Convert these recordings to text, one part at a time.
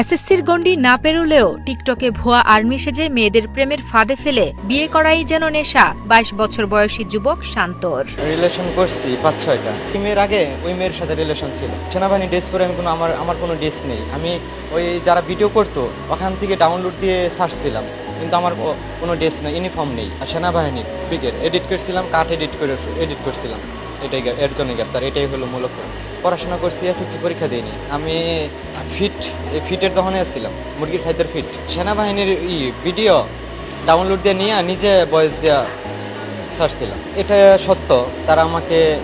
এসএসসির গণ্ডি না পেরুলেও টিকটকে ভুয়া আর্মি সেজে মেয়েদের প্রেমের ফাঁদে ফেলে বিয়ে করাই যেন নেশা। বাইশ বছর বয়সী যুবক শান্তর। রিলেশন করছি পাঁচ, ছয়টা। মেয়ের আগে ওই মেয়ের সাথে রিলেশন ছিল। সেনাবাহিনী ড্রেস পরে আমি কোনো আমার আমার কোনো ড্রেস নেই। আমি ওই যারা ভিডিও করতো, ওখান থেকে ডাউনলোড দিয়ে সার্চ ছিলাম কিন্তু আমার কোনো ড্রেস নেই, ইউনিফর্ম নেই। আর সেনাবাহিনী পিকের এডিট করছিলাম কাঠ এডিট করে এডিট করছিলাম। এটাই এর জন্য গ্রেপ্তার, এটাই হলো মূলত পড়াশোনা করছি, এসএসসি পরীক্ষা দিইনি। আমি ফিট ফিটের দোকানে এসেছিলাম মুরগির খাদ্যের ফিট। সেনাবাহিনীর ই ভিডিও ডাউনলোড দিয়ে নিয়ে নিজে বয়েস দেওয়া সার্চ দিলাম এটা সত্য, তারা আমাকে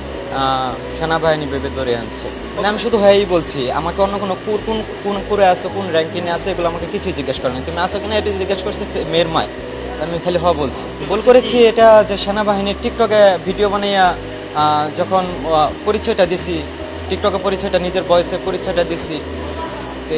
সেনাবাহিনী ভেবে ধরে আনছে। মানে আমি শুধু হ্যাঁই বলছি, আমাকে অন্য কোনো কু- কোন কোন করে আসো কোন র্যাঙ্কিংয়ে আসো এগুলো আমাকে কিছুই জিজ্ঞেস করেনি। তুমি আসো কিনা এটা জিজ্ঞেস করছে মেয়ের মায়। আমি খালি হ বলছি। বল করেছি এটা যে সেনাবাহিনীর টিকটকে ভিডিও বানাইয়া যখন পরিচয়টা দিছি টিকটকে পরিচয়টা নিজের বয়সে পরিচয়টা দিছি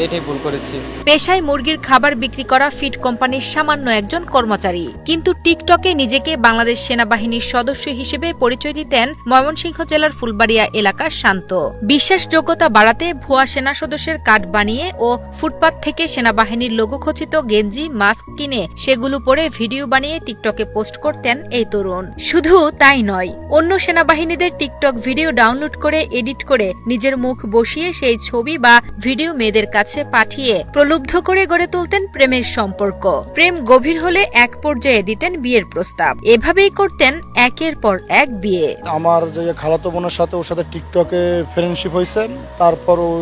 এটাই ভুল করেছি। পেশায় মুরগির খাবার বিক্রি করা ফিড কোম্পানির সামান্য একজন কর্মচারী। কিন্তু টিকটকে নিজেকে বাংলাদেশ সেনাবাহিনীর সদস্য হিসেবে পরিচয় দিতেন ময়মনসিংহ জেলার ফুলবাড়িয়া এলাকার শান্ত। বিশ্বাসযোগ্যতা বাড়াতে ভুয়া সেনা সদস্যের কার্ড বানিয়ে ও ফুটপাত থেকে সেনাবাহিনীর লোগো খচিত গেঞ্জি, মাস্ক কিনে সেগুলো পরে ভিডিও বানিয়ে টিকটকে পোস্ট করতেন এই তরুণ। শুধু তাই নয়, অন্য সেনাবাহিনীদের টিকটক ভিডিও ডাউনলোড করে, এডিট করে নিজের মুখ বসিয়ে সেই ছবি বা ভিডিও মেয়েদের কাছে পাঠিয়ে প্রলুব্ধ করে গড়ে তুলতেন প্রেমের সম্পর্ক। প্রেম গভীর হলে এক পর্যায়ে দিতেন বিয়ের প্রস্তাব। এভাবেই করতেন একের পর এক বিয়ে। আমার যে খালাতো বোনের সাথে ওর সাথে টিকটকে ফ্রেন্ডশিপ হয়েছে, তারপর ও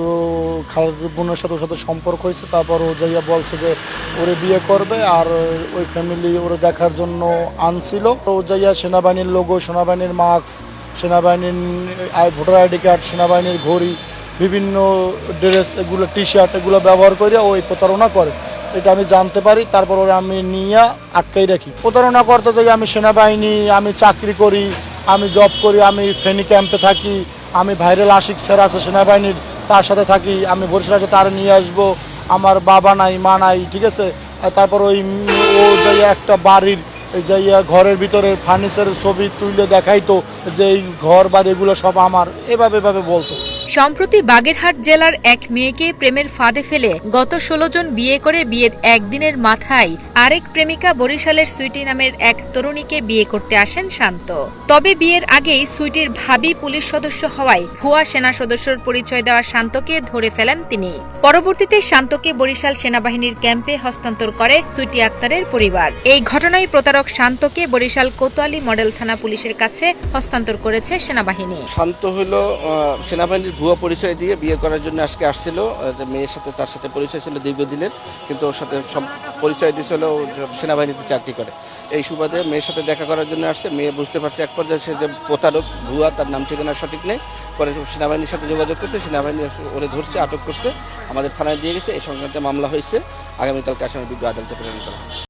খালাতো বোনের সাথে ওর সাথে সম্পর্ক হয়েছে, তারপর ও যাইয়া বলছে যে ওরে বিয়ে করবে আর ওই ফ্যামিলি ওরে দেখার জন্য আনছিল। ও যাইয়া সেনাবাহিনীর লোগো সেনাবাহিনীর মাস্ক সেনাবাহিনীর ভোটার আইডি কার্ড সেনাবাহিনীর ঘড়ি বিভিন্ন ড্রেস এগুলো টি শার্ট এগুলো ব্যবহার করে ওই প্রতারণা করে। এটা আমি জানতে পারি, তারপর ওরা আমি নিয়ে আটকাই রাখি। প্রতারণা করতে যাই, আমি সেনাবাহিনী, আমি চাকরি করি, আমি জব করি, আমি ফেনি ক্যাম্পে থাকি, আমি ভাইরাল আশিক স্যার আছে সেনাবাহিনীর, তার সাথে থাকি, আমি বরিশালকে তার নিয়ে আসব, আমার বাবা নাই, মা নাই, ঠিক আছে? তারপর ওই ও যাইয়া একটা বাড়ির যাইয়া ঘরের ভিতরে ফার্নিচারের ছবি তুলে দেখাইতো যে এই ঘর বা এগুলো সব আমার। এভাবে এভাবে বলতো। সম্প্রতি বাগেরহাট জেলার এক মেয়েকে প্রেমের ফাঁদে ফেলে গত ষোলো জন বিয়ে করে বিয়ের একদিনের মাথায় আরেক প্রেমিকা বরিশালের সুইটি নামের এক তরুণীকে বিয়ে করতে আসেন শান্ত। তবে বিয়ের আগেই সুইটির ভাবি পুলিশ সদস্য হওয়ায় ভুয়া সেনা সদস্যর পরিচয় দেওয়া শান্তকে ধরে ফেলেন তিনি। পরবর্তীতে শান্তকে বরিশাল সেনাবাহিনীর ক্যাম্পে হস্তান্তর করে সুইটি আক্তারের পরিবার। এই ঘটনায় প্রতারক শান্তকে বরিশাল কোতোয়ালি মডেল থানা পুলিশের কাছে হস্তান্তর করেছে সেনাবাহিনী। শান্ত হলো সেনাবাহিনীর ভুয়া পরিচয় দিয়ে বিয়ে করার জন্য আজকে আসছিল। মেয়ের সাথে তার সাথে পরিচয় ছিল দীর্ঘদিনের, কিন্তু ওর সাথে পরিচয় দিয়েছিল ও সেনাবাহিনীতে চাকরি করে। এই সুবাদে মেয়ের সাথে দেখা করার জন্য আসছে। মেয়ে বুঝতে পারছে এক পর্যায়ে সে যে প্রতারক, ভুয়া, তার নাম, ঠিকানা সঠিক নেই। পরে সেনাবাহিনীর সাথে যোগাযোগ করছে। সেনাবাহিনী ওরে ধরছে, আটক করছে। আমাদের থানায় দিয়ে গেছে। এই সংক্রান্তে মামলা হয়েছে। আগামীকালকে আসামি বিজ্ঞ আদালতে প্রেরণ করা।